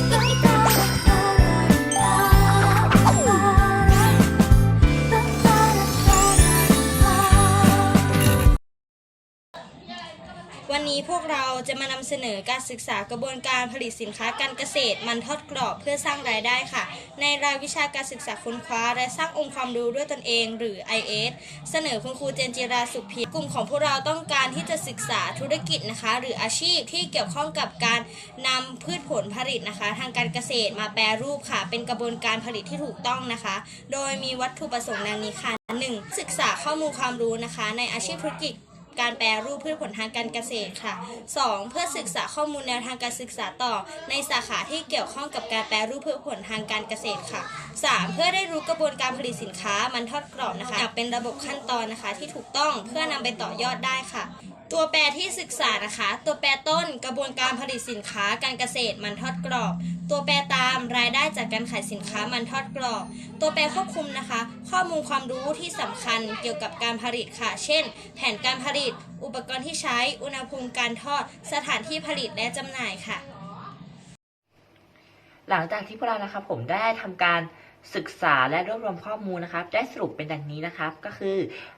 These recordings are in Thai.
Go, go, go. วันนี้พวกเราจะมานำเสนอการศึกษากระบวนการผลิตสินค้าการเกษตร มันทอดกรอบเพื่อสร้างรายได้ค่ะ ในรายวิชาการศึกษาค้นคว้า และสร้างองค์ความรู้ด้วยตนเอง หรือ IS เสนอคุณครูเจนจิราสุขพีกลุ่มของพวกเราต้องการที่จะศึกษาธุรกิจนะคะ หรืออาชีพที่เกี่ยวข้องกับการนำพืชผลผลิตนะคะ ทางการเกษตรมาแปรรูปค่ะ เป็นกระบวนการผลิตที่ถูกต้องนะคะ โดยมีวัตถุประสงค์ดังนี้ค่ะ 1. ศึกษาข้อมูลความรู้นะคะ ในอาชีพธุรกิจ การแปรรูปพืชผลทางการเกษตรค่ะ 2. เพื่อศึกษาข้อมูลแนวทางการศึกษาต่อ ในสาขาที่เกี่ยวข้องกับการแปรรูปพืชผลทางการเกษตรค่ะ 3. เพื่อได้รู้กระบวนการผลิตสินค้ามันทอดกรอบนะคะเป็นระบบขั้นตอนนะคะที่ถูกต้องเพื่อนำไปต่อยอดได้ค่ะ ตัวแปรที่ศึกษานะคะ ตัวแปรต้นกระบวนการผลิตสินค้าการเกษตรมันทอดกรอบ ตัวแปรตามรายได้จากการขายสินค้ามันทอดกรอบ ตัวแปรควบคุมนะคะ ข้อมูลความรู้ที่สำคัญเกี่ยวกับการผลิตค่ะ เช่น แผนการผลิต อุปกรณ์ที่ใช้ อุณหภูมิการทอด สถานที่ผลิตและจำหน่ายค่ะ หลังจากที่พวกเรานะครับผมได้ทำการศึกษาและรวบรวมข้อมูลนะครับ ได้สรุปเป็นดังนี้นะครับ ก็คือ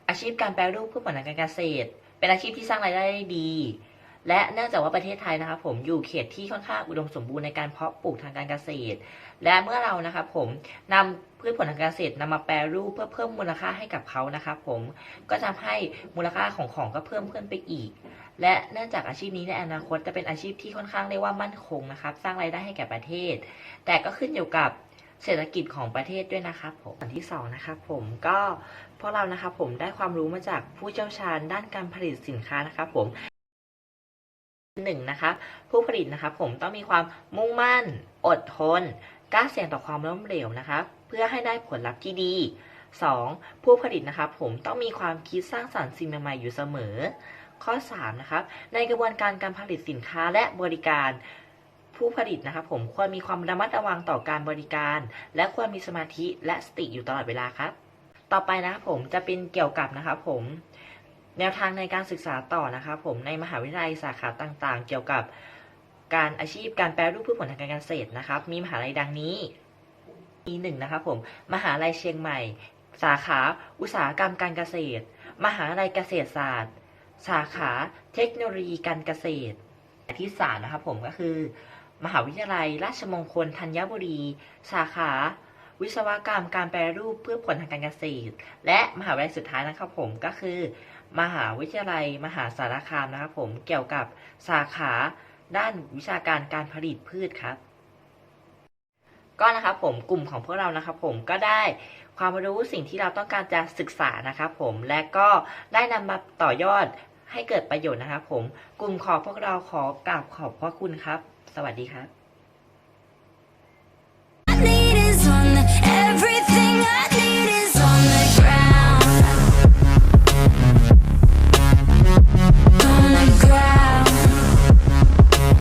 อาชีพการแปรรูปพืชผลทางการเกษตร เป็นอาชีพที่สร้างรายได้ได้ดี และเนื่องจากว่าประเทศไทยนะครับผมอยู่เขตที่ค่อนข้างอุดมสมบูรณ์ในการเพาะปลูกทางการเกษตร และเมื่อเรานะครับผมนำพืชผลทางการเกษตรนำมาแปรรูปเพื่อเพิ่มมูลค่าให้กับเขานะครับผมก็ทำให้มูลค่าของของก็เพิ่มขึ้นไปอีก และเนื่องจากอาชีพนี้ในอนาคตจะเป็นอาชีพที่ค่อนข้างเรียกว่ามั่นคงนะครับ สร้างรายได้ให้แก่ประเทศ แต่ก็ขึ้นอยู่กับ เศรษฐกิจของประเทศด้วยนะครับผมอันที่สองนะครับผมก็พวกเรานะครับผมได้ความรู้มาจากผู้เชี่ยวชาญด้านการผลิตสินค้านะครับผมหนึ่งนะครับผู้ผลิตนะครับผมต้องมีความมุ่งมั่น อดทนกล้าเสี่ยงต่อความล้มเหลวนะครับเพื่อให้ได้ผลลัพธ์ที่ดี 2. ผู้ผลิตนะครับผมต้องมีความคิดสร้างสรรค์สิ่งใหม่ๆอยู่เสมอ ข้อ 3 นะครับ ในกระบวนการการผลิตสินค้าและบริการ ผู้ผลิตนะครับผมควรมีความระมัดระวังต่อการบริการ และควรมีสมาธิและสติอยู่ตลอดเวลาครับ ต่อไปนะครับผมจะเป็นเกี่ยวกับนะครับผมแนวทางในการศึกษาต่อนะครับผมในมหาวิทยาลัยสาขาต่างๆ เกี่ยวกับการอาชีพการแปรรูปพืชผลทางการเกษตรนะครับ มีมหาลัยดังนี้มีหนึ่งนะครับผมมหาลัยเชียงใหม่ สาขาอุตสาหกรรมการเกษตร มหาลัยเกษตรศาสตร์ สาขาเทคโนโลยีการเกษตรที่สามนะครับผมก็คือ มหาวิทยาลัย ราชมงคลธัญบุรี สาขา วิศวกรรมการแปรรูปเพื่อผลทางการเกษตร และมหาวิทยาลัยสุดท้ายนะครับผมก็คือ มหาวิทยาลัย มหาสารคามนะครับผมเกี่ยวกับสาขาด้านวิชาการการผลิตพืชครับ ก็นะครับผมกลุ่มของพวกเรานะครับผมก็ได้ความรู้สิ่งที่เราต้องการจะศึกษานะครับผมและก็ได้นำมาต่อยอดให้เกิดประโยชน์นะครับผมกลุ่มขอพวกเราขอกราบขอบพระคุณครับ สวัสดีครับ